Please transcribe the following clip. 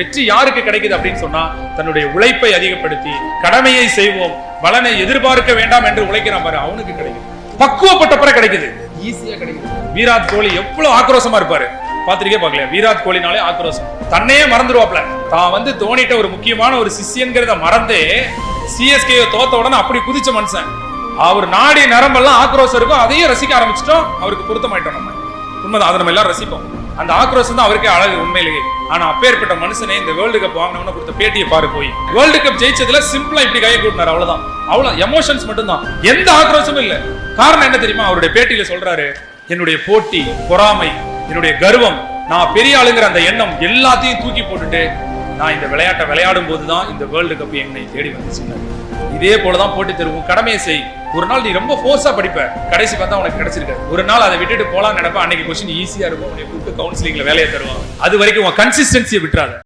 வெற்றி யாருக்கு கிடைக்குது அப்படின்னு சொன்னா தன்னுடைய உழைப்பை அதிகப்படுத்தி கடமையை செய்வோம் பலனை எதிர்பார்க்க வேண்டாம் என்று உழைக்கிறான் பாரு அவனுக்கு கிடைக்குது. பக்குவப்பட்டப்பற கிடைக்குது. ஈஸியா கிடைக்குது. விராட் கோலி எவ்வளவு ஆக்ரோஷமா இருப்பாரு. பாத்திரிக்கே பார்க்கல விராட் கோலினாலே ஆக்ரோஷம். தன்னையே மறந்துடுவாப்ல தான் வந்து தோனிட்ட ஒரு முக்கியமான ஒரு சிஷ்யங்கிறத மறந்தே சிஎஸ்கே தோத்த உடனே அப்படி குதிச்ச மனுஷன். அவர் நாடி நரம்பெல்லாம் ஆக்ரோஷம் இருக்கும். அதையும் ரசிக்க ஆரம்பிச்சிட்டோம். அவருக்கு பொருத்தமாயிட்டோம் நம்ம. உண்மைதான். அதை நம்ம எல்லாரும் ரசிப்போம். அந்த ஆக்ரோஷம் தான் அவருக்கே அழகு உண்மையிலேயே. ஆனா அப்பேற்பட்ட மனுஷனே இந்த வேர்ல்டு கப் வாங்கினவன கொடுத்த பேட்டியை பாரு போய். வேர்ல்டு கப் ஜெயிச்சதுல சிம்பிளா இப்படி கையை கூட்டினார் அவ்வளவுதான். அவ்வளவு எமோஷன்ஸ் மட்டும்தான். எந்த ஆக்ரோஷமும் இல்ல. காரணம் என்ன தெரியுமா? அவருடைய பேட்டியில சொல்றாரு என்னுடைய போட்டி பொறாமை என்னுடைய கர்வம் நான் பெரிய ஆளுங்கிற அந்த எண்ணம் எல்லாத்தையும் தூக்கி போட்டுட்டு நான் இந்த விளையாட்டை விளையாடும் போது தான் இந்த வேர்ல்டு கப் என்னை தேடி வந்துச்சுன்னாரு இதே போல தான் போட்டி தருவோம். கடமையை செய். ஒரு நாள் நீ ரொம்ப ஃபோர்ஸாக படிப்ப. கடைசி பார்த்தா உனக்கு கிடைச்சிருக்காது. ஒரு நாள் அதை விட்டுட்டு போலாம் நினைப்ப அன்னைக்கு கொஸ்டின் ஈஸியாக இருக்கும். உன்னை கூப்பிட்டு கவுன்சிலிங்கில் வேலையை தருவாங்க. அது வரைக்கும் உன் கன்சிஸ்டன்சியை விட்டுறாத.